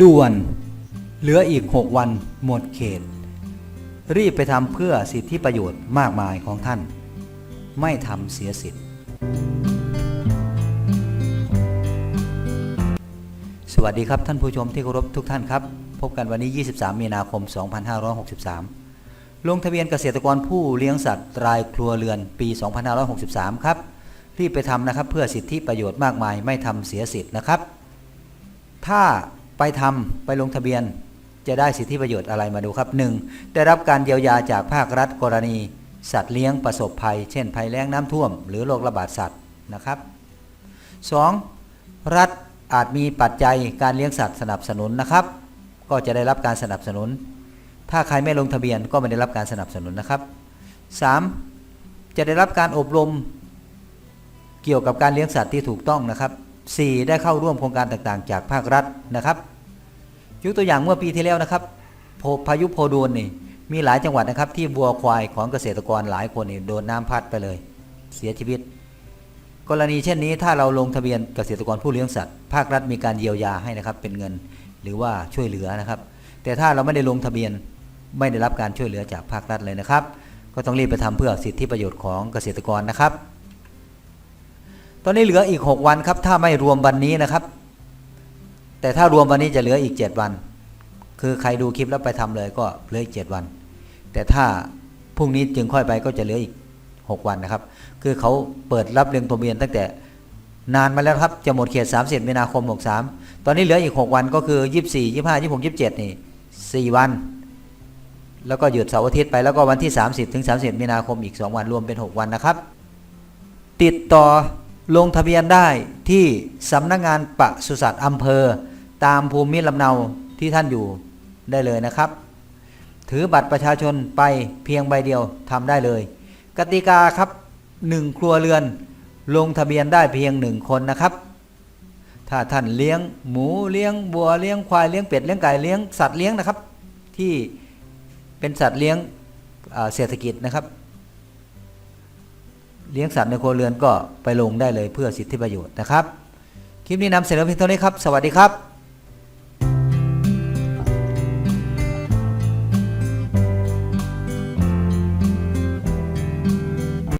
ด่วน เหลืออีก 6 วันหมดเขต รีบไปทำเพื่อสิทธิประโยชน์มากมายของท่าน ไม่ทำเสียสิทธิ์สวัสดีครับท่านผู้ชมที่เคารพทุกท่านครับ พบกันวันนี้ 23 มีนาคม 2563 ลงทะเบียนเกษตรกรผู้เลี้ยงสัตว์รายครัวเรือนปี 2563 ครับ รีบไปทำนะครับเพื่อสิทธิประโยชน์มากมายไม่ทำเสียสิทธิ์นะครับ ถ้า ไปทำไปลงทะเบียน จะได้สิทธิประโยชน์อะไรมาดูครับ 1. ได้รับการเยียวยาจากภาครัฐกรณี สัตว์เลี้ยงประสบภัย เช่น ภัยแล้งน้ำท่วม หรือโรคระบาดสัตว์นะครับ 2. รัฐอาจมีปัจจัยการเลี้ยงสัตว์สนับสนุนนะครับ ก็จะได้รับการสนับสนุน ถ้าใครไม่ลงทะเบียนก็ไม่ได้รับการสนับสนุนนะครับ 3. จะได้รับการอบรมเกี่ยวกับการเลี้ยงสัตว์ที่ถูกต้องนะครับ 4. ได้เข้าร่วมโครงการต่างๆ จากภาครัฐนะครับยกตัวอย่างเมื่อปีที่แล้วนะครับพายุโพดูลนี่มีหลายจังหวัดนะครับที่วัวควายของเกษตรกรหลายคนนี่โดนน้ำพัดไปเลย เสียชีวิต กรณีเช่นนี้ถ้าเราลงทะเบียนเกษตรกรผู้เลี้ยงสัตว์ภาครัฐมีการเยียวยาให้นะครับเป็นเงินหรือว่าช่วยเหลือนะครับ แต่ถ้าเราไม่ได้ลงทะเบียนไม่ได้รับการช่วยเหลือจากภาครัฐเลยนะครับ ก็ต้องรีบไปทำเพื่อสิทธิประโยชน์ของเกษตรกรนะครับ ตอนนี้เหลืออีก 6 วันครับ ถ้าไม่รวมวันนี้นะครับ แต่ถ้ารวมวันนี้จะเหลืออีก 7 วัน คือใครดูคลิปแล้วไปทำเลยก็เหลืออีก 7 วัน แต่ถ้าพรุ่งนี้จึงค่อยไปก็จะเหลืออีก 6 วันนะครับ คือเขาเปิดรับเรียงตัวเบียนตั้งแต่นานมาแล้วครับ จะหมดเขต 30 มีนาคม 63 ตอนนี้เหลืออีก 6 วันก็คือ 24 25 26 27 นี่ 4 วัน แล้วก็หยุดเสาร์อาทิตย์ไปแล้วก็วันที่ 30 ถึง 30 มีนาคมอีก 2 วันรวมเป็น 6 วันนะครับ ติดต่อ ลงทะเบียนได้ที่สำนักงานปศุสัตว์อำเภอ ตามภูมิลำเนาที่ท่านอยู่ได้เลยนะครับ ถือบัตรประชาชนไปเพียงใบเดียวทำได้เลย กติกาครับ 1 ครัวเรือน ลงทะเบียนได้เพียง 1 คนนะครับ ถ้าท่านเลี้ยงหมูเลี้ยงบัวเลี้ยงควายเลี้ยงเป็ดเลี้ยงไก่เลี้ยงสัตว์เลี้ยงนะครับ ที่เป็นสัตว์เลี้ยงเศรษฐกิจนะครับ เลี้ยงสัตว์ในครัวเรือนก็ไปลงได้เลยเพื่อสิทธิประโยชน์นะครับ คลิปนี้นำเสนอเพียงเท่านี้ครับ สวัสดีครับ